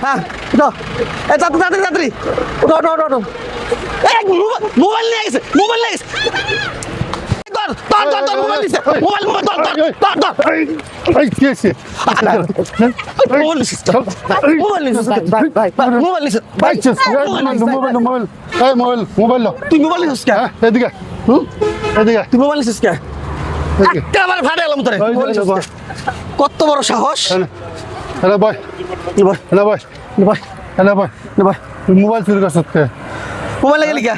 হ্যাঁ উঠো। এ তাড়াতাড়ি তাড়াতাড়ি তাড়াতাড়ি। উঠো উঠো উঠো উঠো। মোবাইল- মোবাইল নিয়ে গেছে মোবাইল নিয়ে গেছে। মোবাইল মোবাইল মোবাইল এই, কি হয়েছে? মোবাইল নিছে মোবাইল নিছে মোবাইল নিছে ভাই, মোবাইল, মোবাইল, মোবাইল, এই, মোবাইল, মোবাইল দাও। তুই মোবাইল নিছিস কে? হ্যাঁ, এদিকে, হুম, এদিকে, তুই মোবাইল নিছিস কে? এদিকে। একেবারে ফাটে গেলাম তোরে? কত বড় সাহস। এনে বয়, নি ভাই। এনে বয়, নি ভাই। এনে বয়। নি ভাই। তুই মোবাইল চুরি করছিস কে? মোবাইল গেলি কে?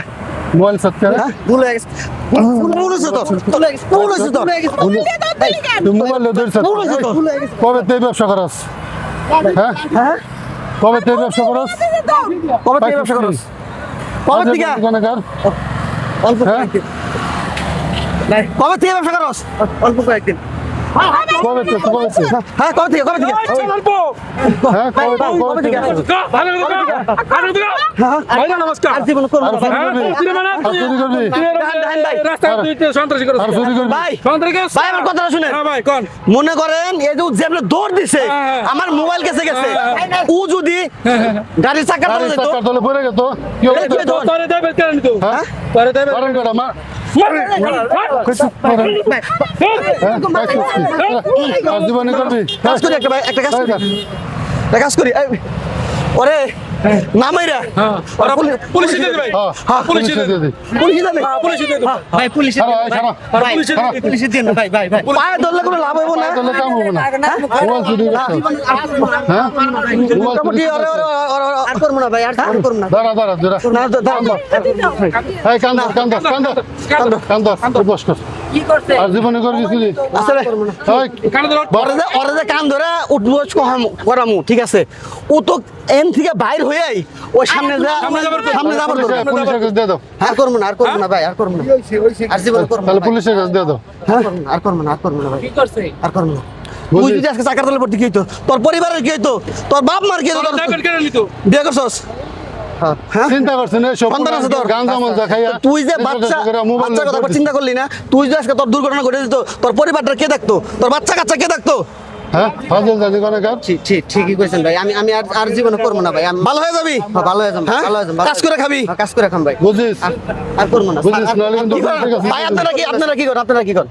মোবাইল সত্যি? হ্যাঁ ভুল হয়ে গেছে। তুই কবে তুই ব্যবসা করস? হ্যাঁ? হ্যাঁ? কবে তুই ব্যবসা করস? কবে থেকে ব্যবসা করছ কবে থেকে? অল্প হ্যাঁ? কবে থেকে ব্যবসা করছ অল্প কয়েকদিন। কবে তুই কবে তুই হ্যাঁ কবে থেকে। কবে থেকে হ্যাঁ কবে তুই কবে কবে থেকে। তুই হ্যাঁ ভাই নমস্কার। আর জীবন করব আর না ভাই। করবি? আর চুরি করবি? রাস্তায় তুই তো সন্ত্রাসী করছিস। আর চুরি করবি? ভাই। সন্ত্রাসী ভাই আমার কথাটা শুনেন। হ্যাঁ ভাই কোন। মনে করেন এই যে যে আপনি দৌড় দিছে হ্যাঁ, হ্যাঁ। আমার মোবাইল গেছে গেছে। হ্যাঁ, ও যদি গাড়ির চাকা গাড়ি তলে যেত চাকার তলে পড়ে গেত কি হবে এই যে ধর। তোরে দেবে কেন তো হ্যাঁ? তোরে দেবে কারণ হ্যাঁ একটা কাজ করি একটা কাজ করি ওরে নামাইরা হ্যাঁ, ওরা পুলিশে দিয়ে ভাই। হ্যাঁ হ্যাঁ, পুলিশে দিয়ে দি পুলিশে যাবে হ্যাঁ, পুলিশে দিয়ে ভাই পুলিশে ছাড়া এই পুলিশে দিয়ে পুলিশে দিন ভাই ভাই ভাই পায়ে ধরলে কোনো লাভ হইব না তাহলে কাম হবে না মোবাইল চুরি হ্যাঁ মোবাইল চুরি ওরে ওরে আর করব না ভাই আর আর করব না। দাঁড়া দাঁড়া দাঁড়া। না দাঁড়াও এই কান্দা কান্দা কান্দা কান্দা তুই বস কর কি করছে? আর জীবনে করবি চুরি আসলে। ওরে যে ওরে যে কান ধরে উঠবোস করামু ঠিক আছে? ও তো এন থেকে বাইর হয়েই ওই সামনে যা সামনে যাবার কথা। সামনে যাবার পুলিশের কথা। পুলিশের কাছে দিয়ে দাও। আর করব না আর করব না ভাই আর করব না। আর জীবন করব তাহলে পুলিশের কাছে দিয়ে দাও। আর করব না, আর করব না আর করব না ভাই আর করব না। তুই? যদি আজকে চাকার তলে পড়তে কি হইতো? তোর পরিবারের কি হইতো? তোর বাপ মার কি হইতো? বিয়ে করছস? হ্যাঁ। চিন্তা করছেন মাঞ্জা খাইয়া তুই যে বাচ্চা মোবাইল কথা চিন্তা করলি না? তুই যে আজকে তোর দুর্ঘটনা ঘটে দিত তোর পরিবারটা কে দেখতো? তোর বাচ্চা কাচ্চা কে দেখতো? হ্যাঁ? ফাজিল জানি কোনে কার? ঠিক ঠিক ঠিকই কইছেন ভাই। আমি আমি আর আর জীবনে করব না ভাই। ভালো হয়ে যাবি? হ্যাঁ, ভালো হয়ে যাম হ্যাঁ? ভালো হয়ে যাম কাজ করে খাবি? হ্যাঁ, কাজ করে ভাই। বুঝিস? আর- আর না। বুঝিস কি করেন? ভাই আপনারা কি আপনারা কি করেন? আপনারা কি করেন?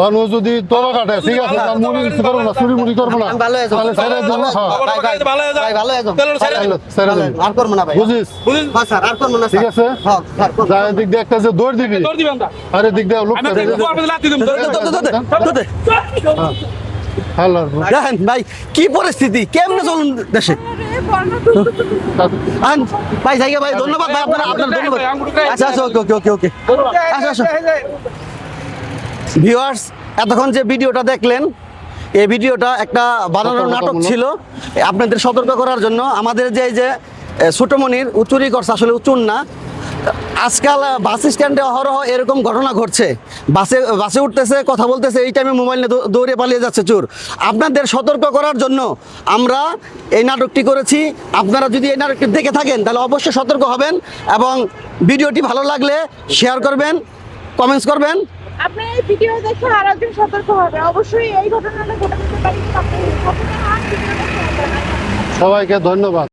অনু যদি তোরা কাটে ঠিক আছে মুড়ি কিছু করব না চুরি মুড়ি করব না। আমি ভালো হয়ে তাহলে ছেড়ে দেবো ভাই, ভাই, ভালো ভাই, ভালো তাহলে ছেড়ে তাহলে দে। ছেড়ে ভালো আর করব না ভাই। বুঝিস? বুঝিস? হ্যাঁ স্যার আর করব না ঠিক আছে? হ্যাঁ স্যার করব। দিয়ে একটা যে দৌড় দিবি। তোর দিবেন না। আর এদিক দিয়ে লোক আমি দেখেন ভাই কি পরিস্থিতি? কেমনে চলুন দেশে? আন, ভাই জায়গা ভাই ধন্যবাদ ভাই আপনার আপনার ধন্যবাদ। আচ্ছা আচ্ছা ওকে ওকে ওকে ওকে। আচ্ছা আচ্ছা। ভিউয়ার্স এতক্ষণ যে ভিডিওটা দেখলেন এই ভিডিওটা একটা বানানোর নাটক ছিল। আপনাদের সতর্ক করার জন্য আমাদের যে এই যে এ, ছোটমণির উচুরি করছে আসলে উচুন না। আজকাল বাস স্ট্যান্ডে অহরহ এরকম ঘটনা ঘটছে। বাসে বাসে উঠতেছে কথা বলতেছে এই টাইমে মোবাইল নিয়ে দৌড়ে পালিয়ে যাচ্ছে চোর। আপনাদের সতর্ক করার জন্য আমরা এই নাটকটি করেছি। আপনারা যদি এই নাটকটি দেখে থাকেন তাহলে অবশ্যই সতর্ক হবেন এবং ভিডিওটি ভালো লাগলে শেয়ার করবেন কমেন্টস করবেন। আপনি এই ভিডিও দেখে আর একজন সতর্ক হবে। অবশ্যই এই ঘটনাটা ঘটে পারে। সবাইকে ধন্যবাদ।